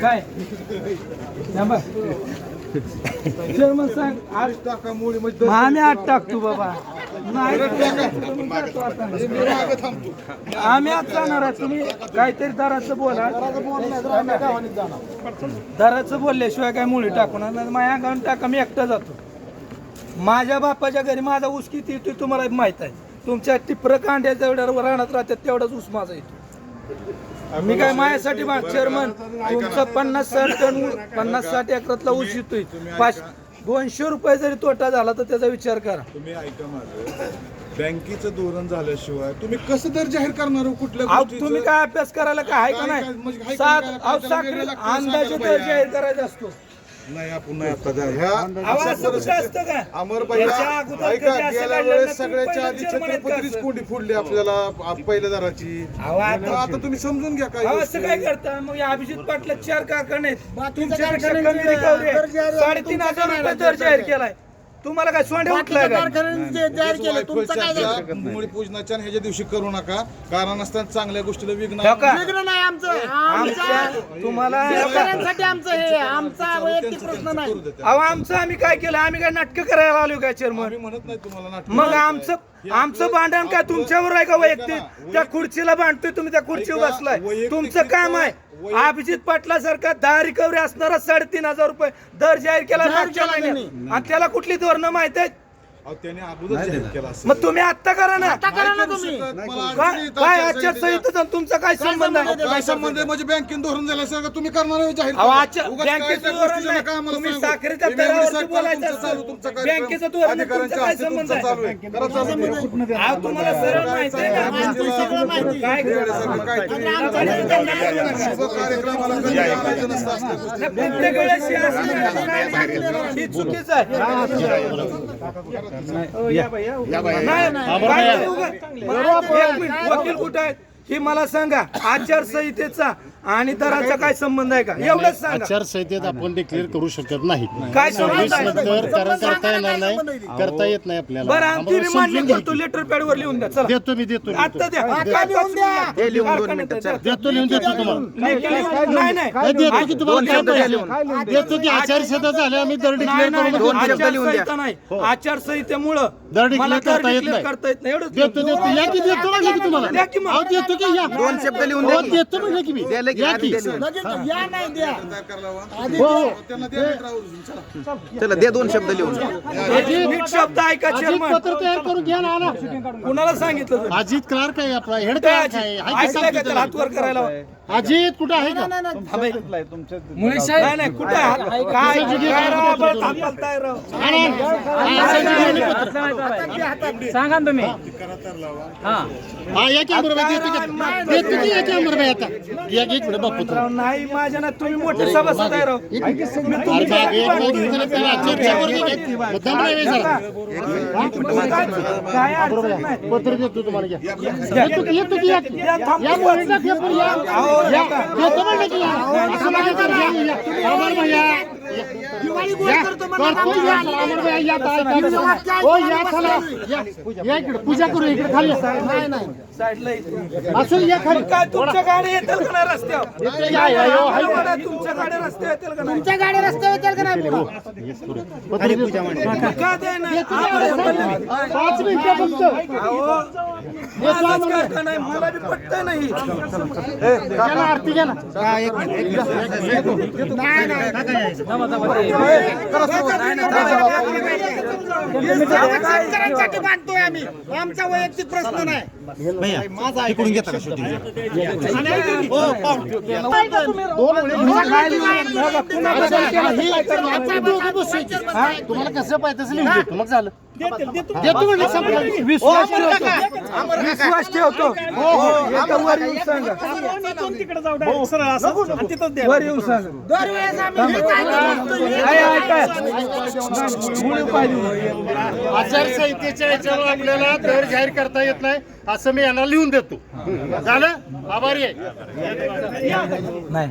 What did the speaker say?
काय? थांबा. चेअरमन सांग आठ टाका मुळी आम्ही आठ टाकतो बाबा. नाही आता. आम्ही आज जाणार तुम्ही काहीतरी दराचं बोला. दराचं बोलल्याशिवाय काय मुली टाकू नका माझ्या गावून टाका मी एकटा जातो. माझ्या बापाच्या घरी माझा ऊस किती येतो तुम्हाला माहीत आहे. तुमच्या टिपर कांड्या जेवढ्या राहण्यात राहतात तेवढाच ऊस माझा येतो. मी काय माझ्यासाठी चेअरमन तुमचं पन्नास साठ टन पन्नास साठ एकरातला ऊस येतोय पाच दोनशे रुपये जरी तोटा झाला तर त्याचा विचार करा. तुम्ही ऐका माझं. बँकेचं धोरण झाल्याशिवाय तुम्ही कसं दर जाहीर करणार हो कुठल्या अहो, गोष्टीचं? तुम्ही काय अभ्यास करायला काय आहे का काय- काय- म्हणजे नाही काय- सात काय- अहो, काय- साखरे वेळ लागतो अंदाजे तर जाहीर करायचा असतो. नाही आपण नाही आता द्या. ह्या अहो, असं कुठं असतं का अमर याच्या अगोदर ऐका कधी असं गेल्या काढलं वेळेस ना, तुम्ही सगळ्याच्या पहिलं आधी छत्रपतीच? कोंडी फोडली आपल्याला पहिल्या दराची अहो, आता- आता तुम्ही समजून घ्या काय अहो, गोष्टी. असं काय करता मग या अभिजित पाटला चार कारखाने आहेत. कमी रिकव्हरी आहे. साडेतीन हजार रुपये दर जाहीर केलाय तुम्हाला काय सोंडे उठलाय का? कारखान्याने जे जाहीर केलं तुमचं काय झालं? चर्चा मुळी पूजनाच्या ह्याच्या दिवशी करू नका कारण असताना चांगल्या गोष्टीला विघ्न? वेगळं नाही आमचं आमच्या तुम्हाला शेतकऱ्यांसाठी आमचं हे आमचा वैयक्तिक प्रश्न नाही. करू देते अहो आमचं आम्ही काय केलं? आम्ही काय नाटकं करायला आलो काय चेअरमन आम्ही म्हणत नाही तुम्हाला नाटक. मग आमचं आमचं भांडण काय तुमच्यावर आहे का वैयक्तिक? त्या खुर्चीला भांडतोय तुम्ही त्या खुर्चीवर ऐका, बसलाय. वैयक्तिक तुमचं काम आहे. वैयक्तिक- अभिजित पाटला सारखा दहा रिकव्हरी असणारा साडेतीन हजार रुपये दर जाहीर केला जाहीर मागच्या केला महिन्यात. आणि त्याला कुठली धोरणं माहिती आहेत? अहो, त्याने अगोदर जाहीर केला असेल. मग तुम्ही आत्ता करा ना आता करा ना तुम्ही. मला काय अडचणी. आचारसंहितेचा आणि तुमचा काय संबंध आहे काय संबंध आहे म्हणजे बँकेन धोरण झाल्यासारखं तुम्ही करणार आहे जाहीर अहो, करा. आजच्या उगाच काय बँकेचं त्या धोरण गोष्टीचं नाही. नका आम्हाला तुम्ही सांगू. साखरेच्या हे दरावरती बोलायचं तुमचं असतं. चालू, तुमचा कार्यक्रम. बँकेचं धोरण आणि अधिकाऱ्यांच्या तुमचं काय हस्ते तुमचं संबंध चालू आहे. करा चालू. अहो, तुम्हाला सरळ माहिती आहे ना आमचं सगळं माहिती काय वेळेसारखं काहीतरी शुभ कार्यक्रमाला कधी आणायचं नसतं असल्या गोष्टी. प्रत्येक वेळेस हे असं नाही. ही चुकीचं आहे हो, या बाई, या. नाही, नाही. एक मिनिट, वकील कुठे आहेत हे मला सांगा आचारसंहितेचा आणि दराचा काय संबंध आहे का? एवढंच सांगा. आचारसंहितेत आपण डिक्लेअर करू शकत नाही. काय संबंध सव्वीस आहे नंतर कारण करता येणार नाही. करता येत नाही आपल्याला. बरं आमची आम्हाला मी मान्य समजून करतो लेटर पॅड वर लिहून द्या चला. देतो मी देतो आता देतो. द्या. काय लिहून द्या? हे लिहून दोन मिनिटं देतो लिहून देतो तुम्हाला. लेखी नाही नाही नाही, देतो की तुम्हाला काय पाहिजे? देतो की आचारसंहिता झाली आम्ही दर नाही डिक्लेअर नाही करू दोन आचारसंहिता नाही. आचारसंहितेमुळं दर declare मला दर करता येत declare नाही. करता येत नाही. एवढंच देतो देतो. या की देतो म्हणलं की द्या तुम्हाला की मग. अहो, देतो की या दोन शब्द लिहून हो, द्या की. देतो म्हणलं की मी या की लगेच या नाही द्या हवा. हो हो त्यांना द्या चला चला दे दोन शब्द लिहून नीट शब्द ऐका अजित चेअरमन पत्र तयार करून घ्या ना ना कुणाला सांगितलं तुम्ही? अजित क्लार्क आहे आपला हेड काय क्लार्क आहे आहे की ऐकलंय का सांगतो त्याला हातवर करायला त्याला? अजित कुठं आहे का नाही नाही कुठं हात- काय काय राव आपण थांबवताय राव. सांगा ना तुम्ही हा या की अमरबाई देतो की देतो की या की अमरबाई आता या की इकडे बापू राव, नाही माझ्या ना तुम्ही मोठे सभासद आहे राव मी अरे तुमच्या बाप, एक वेळ घेऊन गेलं त्याला चर्चा करू दे की. मुद्दाम नाही व्हायचं जरा. काय अडचण नाही पत्र देतो तुम्हाला घ्या. येतो की येतो की या की. या, थांब. या मोडीला घे पण या. अहो, या. नका. देतो म्हणलं की या. असं नका करू. या, या. अमरबाई या. दिवाळी या. करतो या. हो इकडे पूजा करू इकडे खाली. नाही नाही. साईडला इथे. असं या खाली. काय तुमच्या गाडी येतील का नाही रस्त्यावर? तुमच्या गाड्या रस्त्यावर येतील का नाही? तुमच्या गाडी रस्त्यावर येतील का नाही ना पाच मिनिटं फक्त. नाही मला बी पटतंय नाही. घ्या ना, आरती घ्या ना. शेतकऱ्यांसाठी आम्ही. आमचा वैयक्तिक प्रश्न नाही. तुम्हाला कसं पाहिजे तसं मग झालं. देतो म्हणलं संपलं. विश्वास ठेवतो. विश्वास ठेवतो. हो हो. एकदा वर येऊन सांगा. वर येऊन सांगा. काय मुळी पाहिजे आचारसंहितेच्या याच्यावर आपल्याला दर जाहीर करता येत नाही असं मी यांना लिहून देतो. झालं? आभारी आहे. नाही